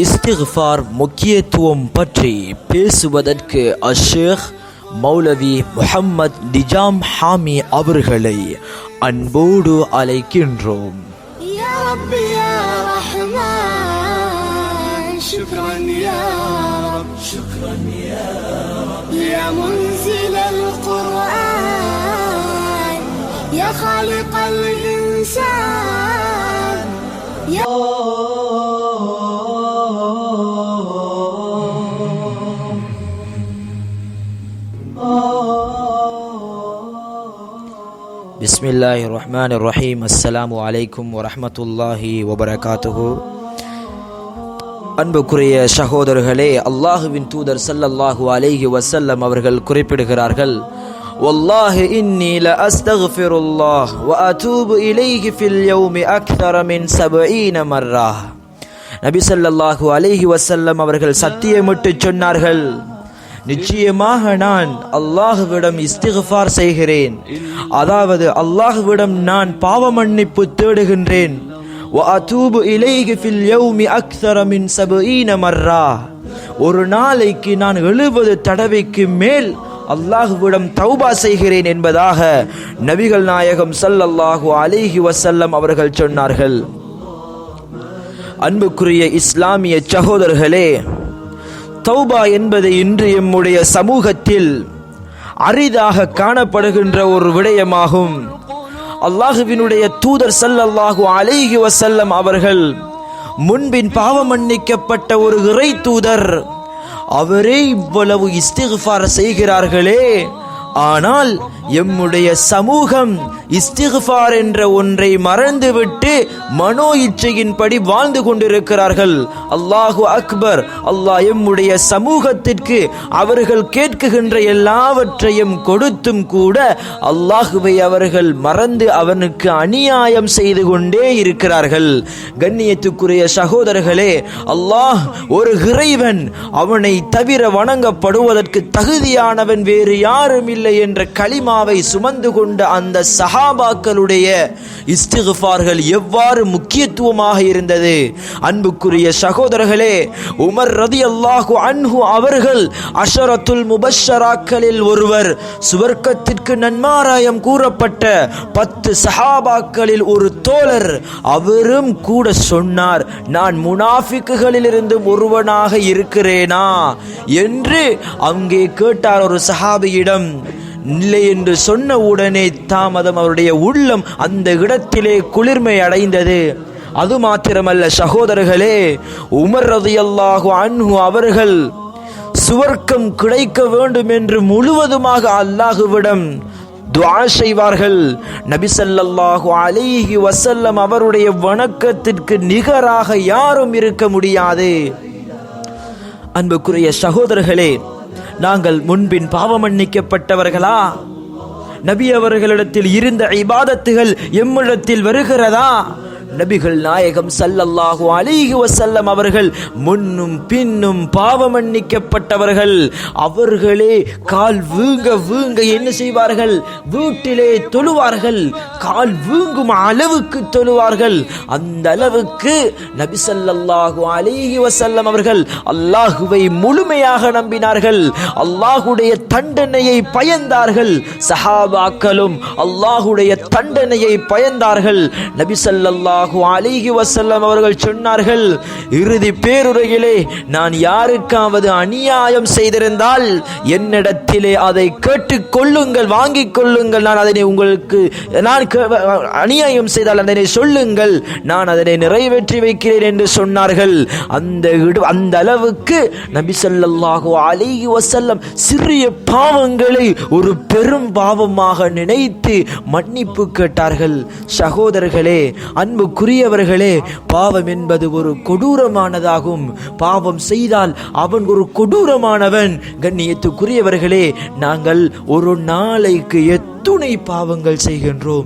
இஸ்திஃபார் முக்கியத்துவம் பற்றி பேசுவதற்கு அஷேக் மௌலவி முஹம்மத் நிஜாம் ஹாமி அவர்களை அன்போடு அழைக்கின்றோம் يا ربي يا رحمن شكرا يا رب شكرا يا رب يا منزل القرآن يا خالق الإنسان يا பிஸ்மில்லாஹி ரஹ்மான் ரஹீம் அஸ்ஸலாமு அலைக்கும் வரஹ்மத்துல்லாஹி வபரகாத்துஹு அன்புக்குரிய சகோதரர்களே அல்லாஹுவின் தூதர் ஸல்லல்லாஹு அலைஹி வஸல்லம் அவர்கள் குறிப்பிடுகிறார்கள் والله إني لأستغفر الله وأتوب إليه في اليوم أكثر من سبعين مرة நபி ஸல்லல்லாஹு அலைஹி வஸல்லம் அவர்கள் சத்தியமிட்டு சொன்னார்கள் நிச்சயமாக நான் அல்லாஹுவிடம் இஸ்திகஃபார் செய்கிறேன். அதாவது அல்லாஹுவிடம் நான் பாவ மன்னிப்பு தேடுகின்றேன் ஒரு நாளைக்கு நான் எழுபது தடவைக்கு மேல் அல்லாஹுவிடம் தௌபா செய்கிறேன் என்பதாக நபிகள் நாயகம் சல்லல்லாஹு அலிஹி வசல்லம் அவர்கள் சொன்னார்கள். அன்புக்குரிய இஸ்லாமிய சகோதரர்களே தௌபா என்பது இன்று எம்முடைய சமூகத்தில் அரிதாக காணப்படுகின்ற ஒரு விடயமாகும். அல்லாஹுவினுடைய தூதர் ஸல்லல்லாஹு அலைஹி வசல்லம் அவர்கள் முன்பின் பாவம் மன்னிக்கப்பட்ட ஒரு இறை தூதர் அவரே இவ்வளவு இஸ்திஃபார் செய்கிறார்களே. ஆனால் எம்முடைய சமூகம் இஸ்திஃபார் என்ற ஒன்றை மறந்துவிட்டு மனோ இச்சையின்படி வாழ்ந்து கொண்டிருக்கிறார்கள். அல்லாஹு அக்பர் அல்லாஹ் எம்முடைய சமூகத்திற்கு அவர்கள் கேட்குகின்ற எல்லாவற்றையும் கொடுத்தும் கூட அல்லாஹுவை அவர்கள் மறந்து அவனுக்கு அநியாயம் செய்து கொண்டே இருக்கிறார்கள். கண்ணியத்துக்குரிய சகோதரர்களே அல்லாஹ் ஒரு இறைவன் அவனை தவிர வணங்கப்படுவதற்கு தகுதியானவன் வேறு யாரும் இல்லை என்ற களிமாவை சுமந்து கொண்ட அந்த சக சஹாபாக்களுடைய இஸ்திகுஃபார்கள் எவ்வாறு முக்கியத்துவமாக இருந்தது? அன்புக்குரிய சகோதரர்களே உமர் ரதி அல்லாஹு அன்ஹு அவர்கள் அஷரத்துல் முபஷராக்களில் ஒருவர் சுவர்க்கத்திற்கு நன்மாராயம் கூறப்பட்ட பத்து சஹாபாக்களில் ஒரு தோழர் அவரும் கூட சொன்னார் நான் முனாஃபிக்குகளிலிருந்து ஒருவனாக இருக்கிறேனா? என்று அங்கே கேட்டார் ஒரு சஹாபியிடம். இல்லை என்று சொன்ன உடனே தாமதம் அவருடைய உள்ளம் அந்த இடத்திலே குளிர்மை அடைந்தது. அது மாத்திரமல்ல சகோதரர்களே உமர் ரதியல்லாஹு அன்ஹு அவர்கள் சுவர்க்கம் கிடைக்க வேண்டும் என்று முழுவதுமாக அல்லாஹுவிடம் துவா செய்வார்கள். நபிசல்லாஹு ஸல்லல்லாஹு அலைஹி வசல்லம் அவருடைய வணக்கத்திற்கு நிகராக யாரும் இருக்க முடியாது. அன்புக்குரிய சகோதரர்களே நாங்கள் முன்பின் பாவமன்னிக்கப்பட்டவர்களா? நபி அவர்களிடத்தில் இருந்த இபாதத்துகள் எம்மிடத்தில் வருகிறதா? நபிகள் நாயகம் சல்லல்லாஹு அலிஹி வசல்லம் அவர்கள் முன்னும் பின்னும் பாவம் மன்னிக்கப்பட்டவர்கள் அவர்களே கால் வீங்க வீங்க என்ன செய்வார்கள்? வீட்டிலே தொழுவார்கள். கால் வீங்கும் அளவுக்கு தொழுவார்கள். அந்த அளவுக்கு நபி சல்லல்லாஹு அலிஹி வசல்லம் அவர்கள் அல்லாஹுவை முழுமையாக நம்பினார்கள். அல்லாஹுடைய தண்டனையை பயந்தார்கள். சஹாபாக்களும் அல்லாஹுடைய தண்டனையை பயந்தார்கள். நபி சல்லல்லாஹு அலிஹி வசல்லம் அவர்கள் சொன்னார்கள் இறுதி பேருரையிலே நான் யாருக்காவது அநியாயம் செய்திருந்தால் என்னிடத்திலே அதை கேட்டு கொள்ளுங்கள் வாங்கிக் கொள்ளுங்கள். நான் அதனை உங்களுக்கு நான் கே- அநியாயம் செய்தால் அதனை சொல்லுங்கள். நான் அதனை நிறைவேற்றி வைக்கிறேன் என்று சொன்னார்கள். அந்த அந்த அளவுக்கு நபி சல்லல்லாஹு அலிஹி வசல்லம் சிறிய பாவங்களை ஒரு பெரும் பாவமாக நினைத்து மன்னிப்பு கேட்டார்கள். சகோதரர்களே அன்பு அன்புக்குரியவர்களே பாவம் என்பது ஒரு கொடூரமானதாகும். பாவம் செய்தால் அவன் ஒரு கொடூரமானவன். கண்ணியத்துக்குரியவர்களே நாங்கள் ஒரு நாளைக்கு எத்துணை பாவங்கள் செய்கின்றோம்.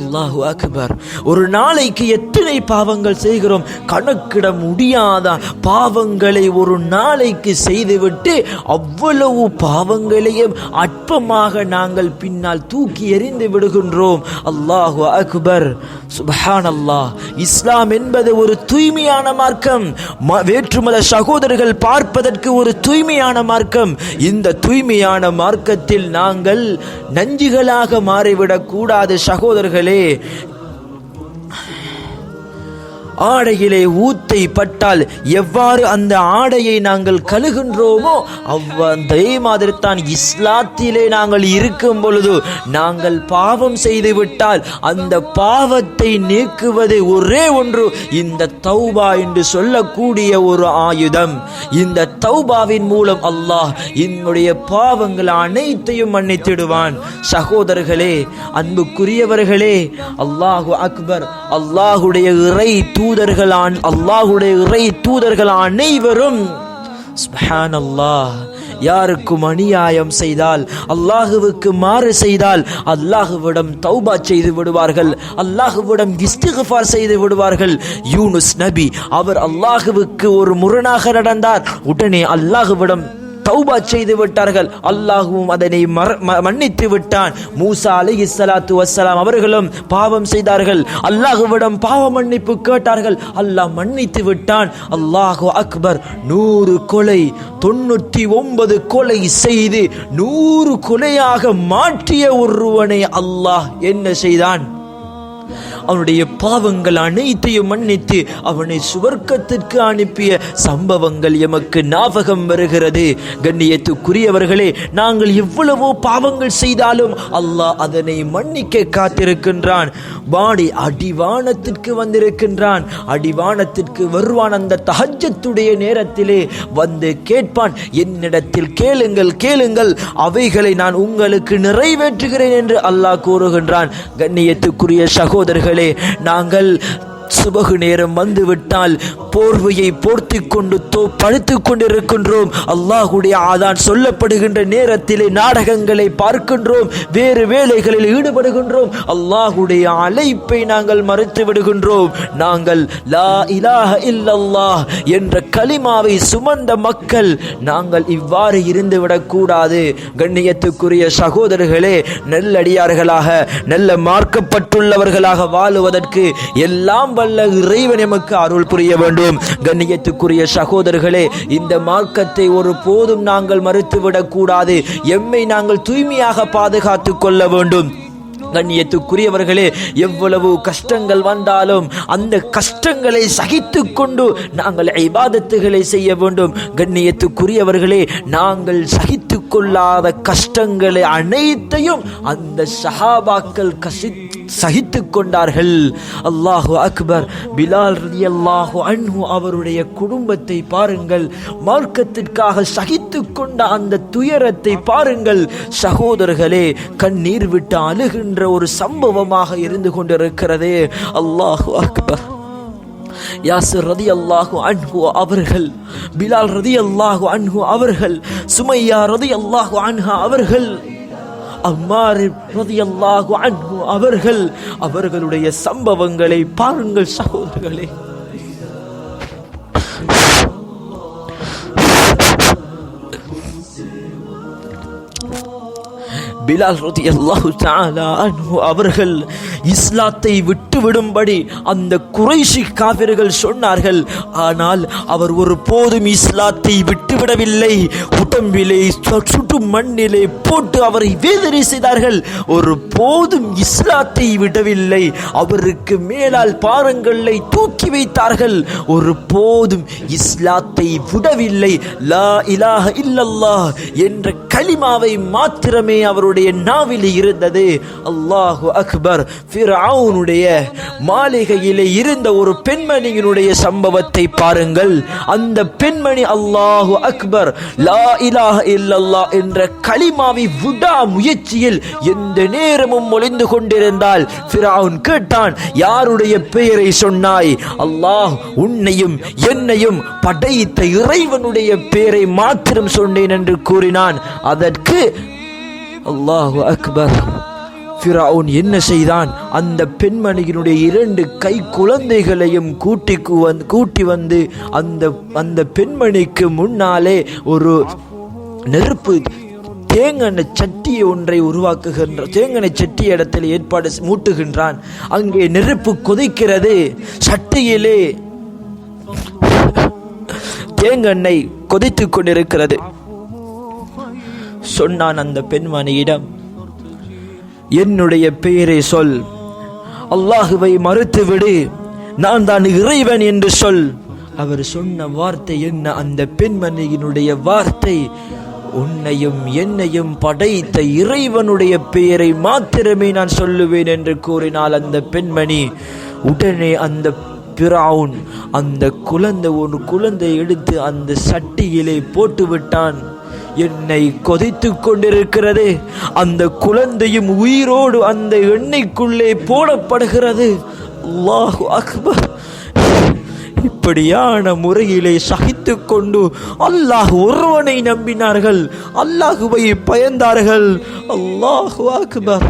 அல்லாஹு அக்பர் ஒரு நாளைக்கு எத்தனை பாவங்கள் செய்கிறோம்? கணக்கிட முடியாத? பாவங்களை ஒரு நாளைக்கு செய்துவிட்டு அவ்வளவு பாவங்களையும் அற்பமாக நாங்கள் பின்னால் தூக்கி எறிந்து விடுகின்றோம். அல்லாஹு அக்பர் சுபஹான் அல்லாஹ் இஸ்லாம் என்பது ஒரு தூய்மையான மார்க்கம். வேற்றுமத சகோதரர்கள் பார்ப்பதற்கு ஒரு தூய்மையான மார்க்கம். இந்த தூய்மையான மார்க்கத்தில் நாங்கள் நஞ்சுகளாக மாறிவிடக் கூடாது சகோதரர்களே. ಹೇಳಿ ஆடையிலே ஊத்தை பட்டால் எவ்வாறு அந்த ஆடையை நாங்கள் கழுகின்றோமோ அவ்வ அதே மாதிரி தான் இஸ்லாத்திலே நாங்கள் இருக்கும் பொழுது நாங்கள் பாவம் செய்து விட்டால் அந்த பாவத்தை நீக்குவது ஒரே ஒன்று. இந்த தௌபா என்று சொல்லக்கூடிய ஒரு ஆயுதம். இந்த தௌபாவின் மூலம் அல்லாஹ் என்னுடைய பாவங்கள் அனைத்தையும் மன்னித்திடுவான். சகோதரர்களே அன்புக்குரியவர்களே அல்லாஹு அக்பர் அல்லாஹுடைய இறை தூ தூதர்களான் அல்லாஹுடைய இறை தூதர்கள் அனைவரும். அல்லாஹ் யாருக்கும் அநியாயம் செய்தால் அல்லாஹுவுக்கு மாறு செய்தால் அல்லாஹுவிடம் தௌபா செய்து விடுவார்கள் அல்லாஹுவிடம் இஸ்திகுஃபார் செய்து விடுவார்கள். யூனுஸ் நபி அவர் அல்லாஹுவுக்கு ஒரு முரணாக நடந்தார். உடனே அல்லாஹுவிடம் தௌபா செய்து விட்டார்கள். அல்லாஹுவும் அதனை மற- ம- மன்னித்து விட்டான். மூசா அலி இஸ்லாத்து வசலாம் அவர்களும் பாவம் செய்தார்கள். அல்லாஹுவிடம் பாவ மன்னிப்பு கேட்டார்கள். அல்லாஹ் மன்னித்து விட்டான். அல்லாஹு அக்பர் நூறு கொலை தொண்ணூற்றி ஒன்பது கொலை செய்து நூறு கொலையாக மாற்றிய ஒருவனை அல்லாஹ் என்ன செய்தான்? அவனுடைய பாவங்கள் அனைத்தையும் மன்னித்து அவனை சுவர்க்கத்திற்கு அனுப்பிய சம்பவங்கள் எமக்கு ஞாபகம் வருகிறது. கண்ணியத்துக்குரியவர்களே நாங்கள் எவ்வளவோ பாவங்கள் செய்தாலும் அல்லாஹ் அதனை மன்னிக்க காத்திருக்கின்றான். வாடி அடிவானத்திற்கு வந்திருக்கின்றான். அடிவானத்திற்கு வருவான் அந்த தகஜத்துடைய நேரத்திலே வந்து கேட்பான் என்னிடத்தில் கேளுங்கள் கேளுங்கள் அவைகளை நான் உங்களுக்கு நிறைவேற்றுகிறேன் என்று அல்லாஹ் கூறுகின்றான். கண்ணியத்துக்குரிய சகோதரர்கள் மகளே நாங்கள் சுபகு நேரம் வந்துவிட்டால் போர்வையை போர்த்தி கொண்டு தோ படுத்து கொண்டிருக்கின்றோம். அல்லாஹுடைய ஆதான் சொல்லப்படுகின்ற நேரத்திலே நாடகங்களை பார்க்கின்றோம். வேறு வேலைகளில் ஈடுபடுகின்றோம். அல்லாஹுடைய அழைப்பை நாங்கள் மறுத்து விடுகின்றோம். நாங்கள் லா இலாஹ இல்லல்லாஹ் என்ற கலிமாவை சுமந்த மக்கள் நாங்கள் இவ்வாறு இருந்து விடக்கூடாது கண்ணியத்துக்குரிய சகோதரர்களே நல்லடியார்களாக நல்ல மார்க்கப்பட்டுள்ளவர்களாக வாழுவதற்கு எல்லாம் வல்ல இறைவன் எமக்கு அருள் புரிய வேண்டும். கண்ணியத்துக்குரிய சகோதரர்களே இந்த மார்க்கத்தை ஒரு போதும் நாங்கள் மறுத்துவிடக் கூடாது. எம்மை நாங்கள் தூய்மையாக பாதுகாத்துக் கொள்ள வேண்டும். கண்ணியத்துக்குரியவர்களே எவ்வளவு கஷ்டங்கள் வந்தாலும் அந்த கஷ்டங்களை சகித்து கொண்டு நாங்கள் ஐபாதத்துகளை செய்ய வேண்டும். கண்ணியத்துக்குரியவர்களே நாங்கள் சகித்து கொள்ளாத கஷ்டங்களை அனைத்தையும் அந்த சஹாபாக்கள் கசித்து சகித்து கொண்டார்கள் அல்லாஹு அக்பர். பிலால் ரலியல்லாஹு அன்ஹு அவருடைய குடும்பத்தை பாருங்கள். மார்க்கத்திற்காக சகித்து கொண்ட அந்த துயரத்தை பாருங்கள். சகோதரர்களே கண்ணீர் விட்டு அழுகின்ற ஒரு சம்பவமாக இருந்து கொண்டிருக்கிறதே. அல்லாஹு அக்பர். யாசர் ரதி அல்லாஹு அன்ஹு அவர்கள் பிலால் ரதி அல்லாஹு அன்ஹு அவர்கள் சுமையா ரதி அல்லாஹு அன்ஹா அவர்கள் அம்மார் அவர்கள் அவர்களுடைய சம்பவங்களை பாருங்கள் சகோதரர்களே. பிலால் ரதி அல்லாஹு அவர்கள் இஸ்லாத்தை விட்டுவிடும்படி அந்த குறைஷி காவிர்கள் சொன்னார்கள். ஆனால் அவர் ஒரு போதும் இஸ்லாத்தை விட்டுவிடவில்லை. உடம்பிலே சு- மண்ணிலே போட்டு அவரை வேதனை செய்தார்கள். ஒரு போதும் இஸ்லாத்தை விடவில்லை. அவருக்கு மேலால் பாரங்களை தூக்கி வைத்தார்கள். ஒரு போதும் இஸ்லாத்தை விடவில்லை. லா இலாஹ இல்லல்லா என்ற கலிமாவை மாத்திரமே அவருடைய அவனுடைய நாவில் இருந்தது. அல்லாஹு அக்பர். ஃபிரவுனுடைய மாளிகையிலே இருந்த ஒரு பெண்மணியினுடைய சம்பவத்தை பாருங்கள். அந்த பெண்மணி அல்லாஹு அக்பர். லா இலாஹ இல்லல்லா என்ற களிமாவை விடா முயற்சியில் எந்த நேரமும் ஒளிந்து கொண்டிருந்தால் ஃபிரவுன் கேட்டான் யாருடைய பெயரை சொன்னாய்? அல்லாஹ் உன்னையும் என்னையும் படைத்த இறைவனுடைய பெயரை மாத்திரம் சொன்னேன் என்று கூறினான். அதற்கு அல்லாஹு அக்பர். ஃபிரவுன் என்ன செய்தான்? அந்த பெண்மணியினுடைய இரண்டு கை குழந்தைகளையும் கூட்டி வந் கூட்டி வந்து அந்த அந்த பெண்மணிக்கு முன்னாலே ஒரு நெருப்பு தேங்கன சட்டி ஒன்றை உருவாக்குகின்ற தேங்கனை சட்டி இடத்தில் ஏற்பாடு மூட்டுகின்றான். அங்கே நெருப்பு கொதிக்கிறது. சட்டியிலே தேங்கெண்ணெய் கொதித்து கொண்டிருக்கிறது. சொன்னான் அந்த பெண்மணியிடம். என்னுடைய பெயரை சொல். அல்லாஹுவை மறுத்துவிடு. நான் தான் இறைவன் என்று சொல். அவர் சொன்ன வார்த்தை என்ன? அந்த பெண்மணியினுடைய வார்த்தை. உன்னையும் என்னையும் படைத்த இறைவனுடைய பெயரை மாத்திரமே நான் சொல்லுவேன் என்று கூறினால் அந்த பெண்மணி உடனே அந்த பிராவுன் அந்த குழந்தை ஒரு குழந்தை எடுத்து அந்த சட்டியிலே போட்டு விட்டான் என்னை கொதித்து கொண்டிருக்கிறது. அந்த குழந்தையும் உயிரோடு அந்த எண்ணெய்க்குள்ளே போடப்படுகிறது. அல்லாஹு அக்பர். இப்படியான முறையிலே சகித்து கொண்டு அல்லாஹ் ஒருவனை நம்பினார்கள். அல்லாஹுவை பயந்தார்கள். அல்லாஹு அக்பர்.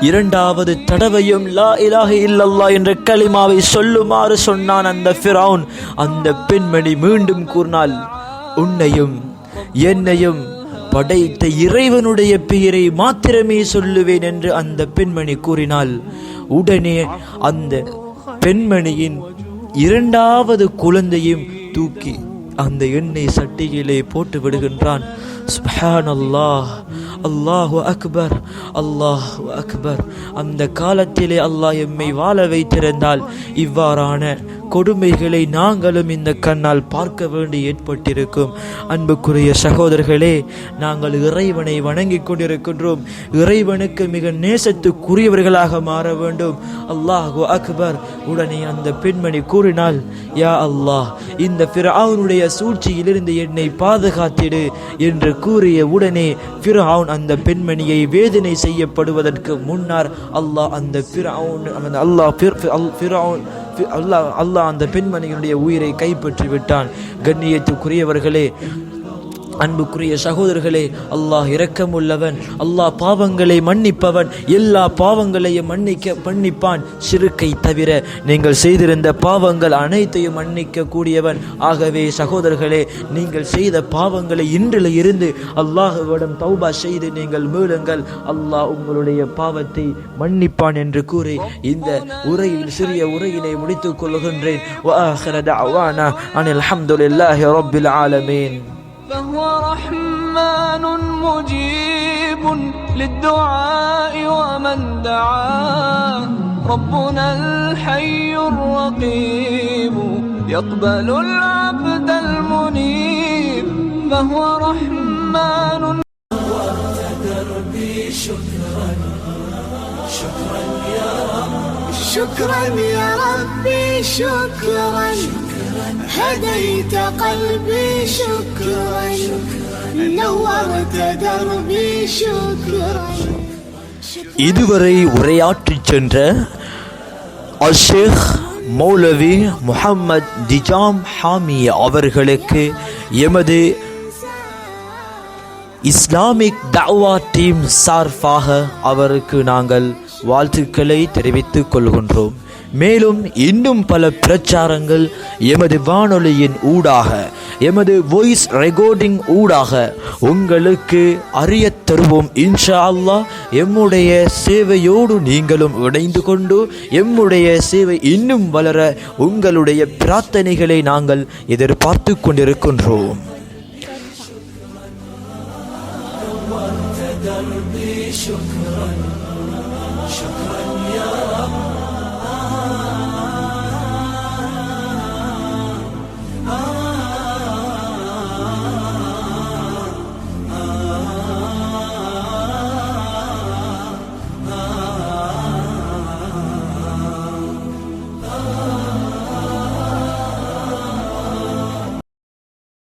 இரண்டாவது தடவையும் லா இலாக இல்லல்லா என்ற கலிமாவை சொல்லுமாறு சொன்னான் அந்த ஃபிரௌன். அந்த பெண்மணி மீண்டும் கூறினாள் உன்னையும் என்னையும் படைத்த இறைவனுடைய பெயரை மாத்திரமே சொல்லுவேன் என்று அந்த பெண்மணி கூறினால் உடனே அந்த பெண்மணியின் இரண்டாவது குழந்தையும் தூக்கி அந்த எண்ணெய் சட்டியிலே போட்டு விடுகின்றான். சுப்ஹான் அல்லாஹ் அல்லாஹு அக்பர் அல்லாஹ் அக்பர். அந்த காலத்திலே அல்லாஹ் எம்மை வாழ வைத்திருந்தால் இவ்வாறான கொடுமைகளை நாங்களும் இந்த கண்ணால் பார்க்க வேண்டி ஏற்பட்டிருக்கும். அன்புக்குரிய சகோதரர்களே நாங்கள் இறைவனை வணங்கிக் கொண்டிருக்கின்றோம். இறைவனுக்கு மிக நேசத்துக்குரியவர்களாக மாற வேண்டும். அல்லாஹு அக்பர் உடனே அந்த பெண்மணி கூறினால் யா அல்லாஹ் இந்த ஃபிரௌனுடைய சூழ்ச்சியிலிருந்து என்னை பாதுகாத்திடு என்று கூறிய உடனே ஃபிரௌன் அந்த பெண்மணியை வேதனை செய்யப்படுவதற்கு முன்னர் அல்லாஹ் அந்த ஃபிரௌன் அந்த அல்லாஹ் ஃபிர்- அல்லாஹ் அல்லாஹ் அந்த பெண்மணியினுடைய உயிரை கைப்பற்றி விட்டான் கண்ணியத்துக்குரியவர்களே அன்புக்குரிய சகோதரர்களே அல்லாஹ் இரக்கமுள்ளவன் அல்லாஹ் பாவங்களை மன்னிப்பவன் எல்லா பாவங்களையும் மன்னிக்க மன்னிப்பான் சிறுக்கை தவிர. நீங்கள் செய்திருந்த பாவங்கள் அனைத்தையும் மன்னிக்க கூடியவன் ஆகவே சகோதரர்களே நீங்கள் செய்த பாவங்களை இன்றில் இருந்து அல்லாஹுவிடம் தௌபா செய்து நீங்கள் மீளுங்கள். அல்லாஹ் உங்களுடைய பாவத்தை மன்னிப்பான் என்று கூறி இந்த உரையில் சிறிய உரையினை முடித்துக் கொள்கின்றேன். அனில் அஹமதுல்லாஹி ரபில் ஆலமீன். فهو رحمن مجيب للدعاء ومن دعاه. ربنا الحي الرقيب يقبل العبد المنيب. فهو رحمن شكرا يا ربي شكرا هديت قلبي شكرا نورت دربي شكرا இதுவரை உரையாற்றிச் சென்ற அஷேக் மௌலவி முஹம்மத் திஜாம் ஹாமி அவர்களுக்கு எமது இஸ்லாமிக் தவா டீம் சார்பாக அவருக்கு நாங்கள் வாழ்த்துக்களை தெரிவித்துக் கொள்கின்றோம் மேலும் இன்னும் பல பிரச்சாரங்கள் எமது வானொலியின் ஊடாக எமது வாய்ஸ் ரெக்கார்டிங் ஊடாக உங்களுக்கு அறியத் தருவோம் இன்ஷா அல்லாஹ் எம்முடைய சேவையோடு நீங்களும் இணைந்து கொண்டு எம்முடைய சேவை இன்னும் வளர உங்களுடைய பிரார்த்தனைகளை நாங்கள் எதிர்பார்த்து கொண்டிருக்கின்றோம் شكرا شكرا يا رب